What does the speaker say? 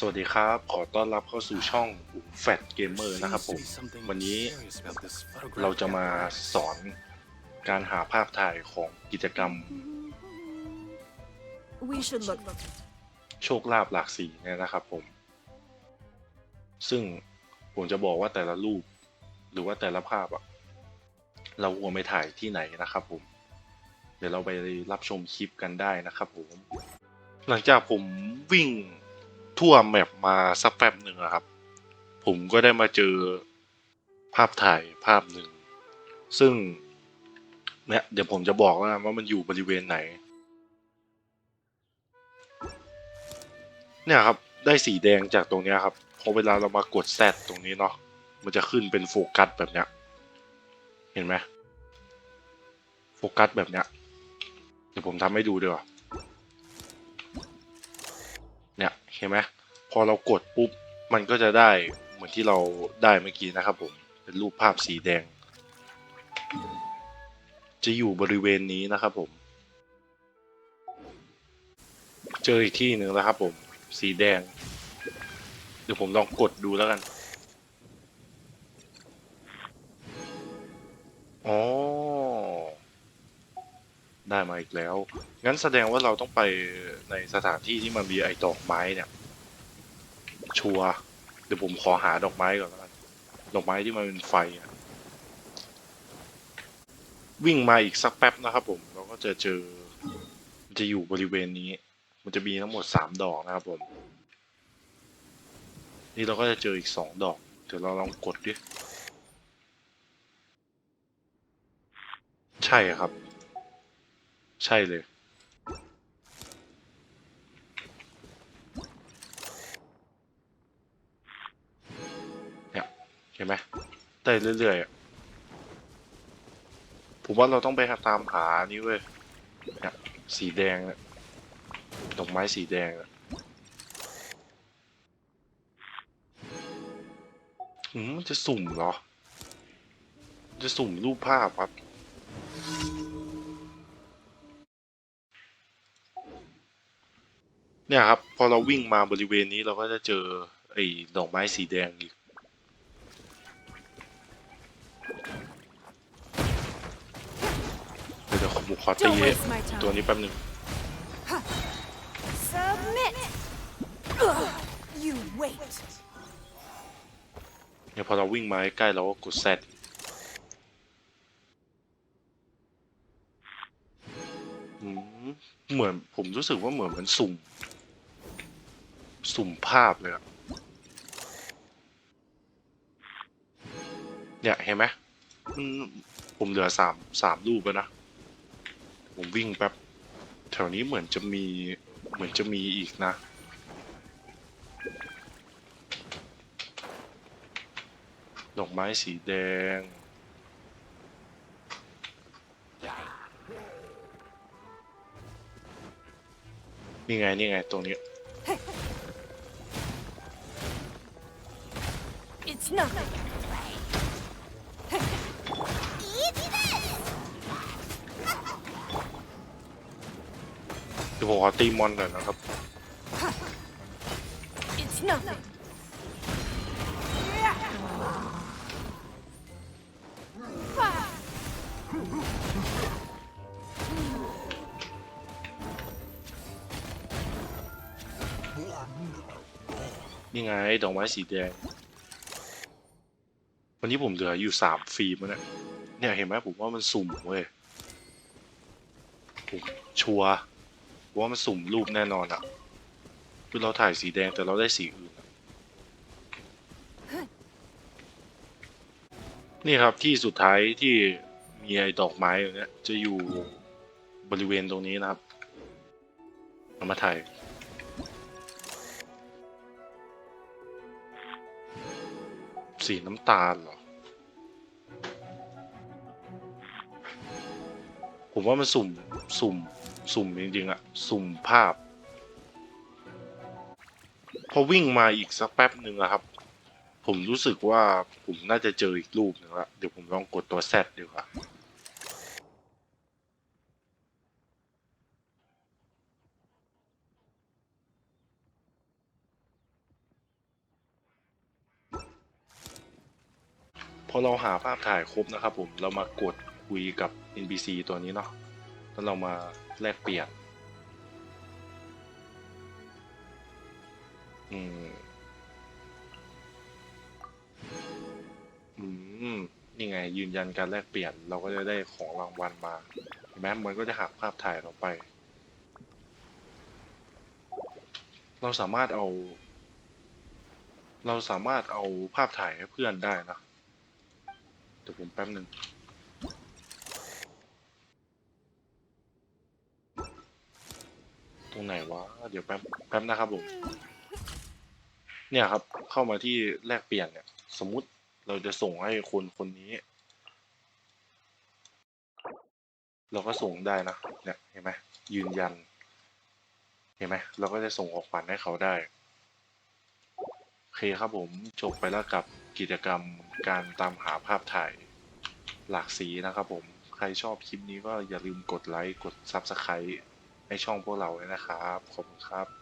สวัสดีครับ ขอต้อนรับเข้าสู่ช่องแฟตเกมเมอร์นะครับผม วันนี้เราจะมาสอนการหาภาพถ่ายของกิจกรรม We should look. โชคลาภหลากสีเนี่ยนะครับผม ซึ่งผมจะบอกว่าแต่ละรูป หรือว่าแต่ละภาพอะเราควรไปถ่ายที่ไหนนะครับผม เดี๋ยวเราไปรับชมคลิปกันได้นะครับผม หลังจากผมวิ่ง ทั่วแมปมาสักแป๊บหนึ่งอะครับ ผมก็ได้มาเจอภาพถ่ายภาพหนึ่ง ซึ่งเนี่ยเดี๋ยวผมจะบอกแล้วกันว่ามันอยู่บริเวณไหน เนี่ยครับ ได้สีแดงจากตรงนี้ครับพอเวลาเรามากดแซดตรงนี้เนาะมันจะขึ้นเป็นโฟกัสแบบเนี้ย เห็นไหมโฟกัสแบบเนี้ยเดี๋ยวผมทำให้ดูดีกว่า เห็นไหมพอเรากดปุ๊บมันก็จะได้เหมือนที่เราได้เมื่อกี้นะครับผมเป็นรูปภาพสีแดง จะอยู่บริเวณนี้นะครับผม เจออีกที่หนึ่งแล้วครับผม สีแดง เดี๋ยวผมลองกดดูแล้วกัน อ๋อ ได้มาอีกแล้ว งั้นแสดงว่าเราต้องไปในสถานที่ที่มันมีไอ้ดอกไม้เนี่ย ชัวร์เดี๋ยวผมขอหาดอกไม้ก่อนล้วกันดอกไม้ที่มันเป็นไฟอะวิ่งมาอีกสักแป๊บนะครับ ผม เราก็จะเจอ มันจะอยู่บริเวณนี้ มันจะมีทั้งหมดสามดอกนะครับผม นี่เราก็จะเจออีกสองดอก เดี๋ยวเราลองกดดิ ใช่ครับ ใช่เลยเนี่ยเห็นไหมได้เรื่อยๆผมว่าเราต้องไปหาตามหานี่เว้ยเนี่ยสีแดงเนี่ยดอกไม้สีแดงอะอืมมันจะสุ่มเหรอ จะสุ่มรูปภาพครับ เนี่ยครับ พอเราวิ่งมาบริเวณนี้เราก็จะเจอไอ้ดอกไม้สีแดงอีก เดี๋ยวผมขอตี Don't waste my ตัว time. นี้แป๊บหนึ่ง Submit. You wait. เนี่ยพอเราวิ่งมาใกล้ๆเราก็กดแซดอืมเหมือนผมรู้สึกว่าเหมือนมันสุ่ม สุ่มภาพเลยอะเนี่ยเห็นไหมอืมผมเหลือสามสามรูปแล้วนะ ผมวิ่งแป๊บ แถวนี้เหมือนจะมีเหมือนจะมีอีกนะ ดอกไม้สีแดงนี่ไง นี่ไง ตรงนี้ It's nothing. เดี๋ยวผมขอตีมอนก่อนนะครับ It's nothing. นี่ไงดอกไม้สีแดง วันนี้ผมเหลืออยู่สามฟิล์มแล้วเนี่ยเนี่ย เห็นไหมผมว่ามันสุ่มเว้ยผมชัวร์ว่ามันสุ่มรูปแน่นอนอะคือเราถ่ายสีแดงแต่เราได้สีอื่น นี่ครับที่สุดท้ายที่มีไอ้ดอกไม้อยู่เนี่ยจะอยู่บริเวณตรงนี้นะครับเอามาถ่าย สีน้ำตาลเหรอ ผมว่ามันสุ่ม สุ่ม สุ่มจริงๆอะสุ่มภาพ พอวิ่งมาอีกสักแป๊บหนึ่งอะครับ ผมรู้สึกว่าผมน่าจะเจออีกรูปหนึ่งละ เดี๋ยวผมลองกดตัวแซดดีกว่า อเราหาภาพถ่ายครบนะครับผมเรามากดคุยกับ NPC ตัวนี้เนาะแล้วเรามาแลกเปลี่ยนอืมอืมนี่ไง ยืนยันการแลกเปลี่ยน เราก็จะได้ของรางวัลมาเห็นไหมมันก็จะหักภาพถ่ายเราไป เราสามารถเอา เราสามารถเอาภาพถ่ายให้เพื่อนได้นะ ดี๋ยวผมแป๊บหนึ่งตรงไหนวะ เดี๋ยวแป๊บแป๊บนะครับผม เนี่ยครับ เข้ามาที่แลกเปลี่ยนเนี่ย สมมุติเราจะส่งให้คนคนนี้ เราก็ส่งได้นะ เนี่ยเห็นไหมยืนยัน เห็นไหมเราก็จะส่งของขวัญให้เขาได้ โอเคครับผมจบไปแล้วกับ กิจกรรมการตามหาภาพถ่ายหลากสีนะครับผม ใครชอบคลิปนี้ก็อย่าลืมกดไลค์ กด Subscribe ให้ช่องพวกเราเลยนะครับ ขอบคุณครับ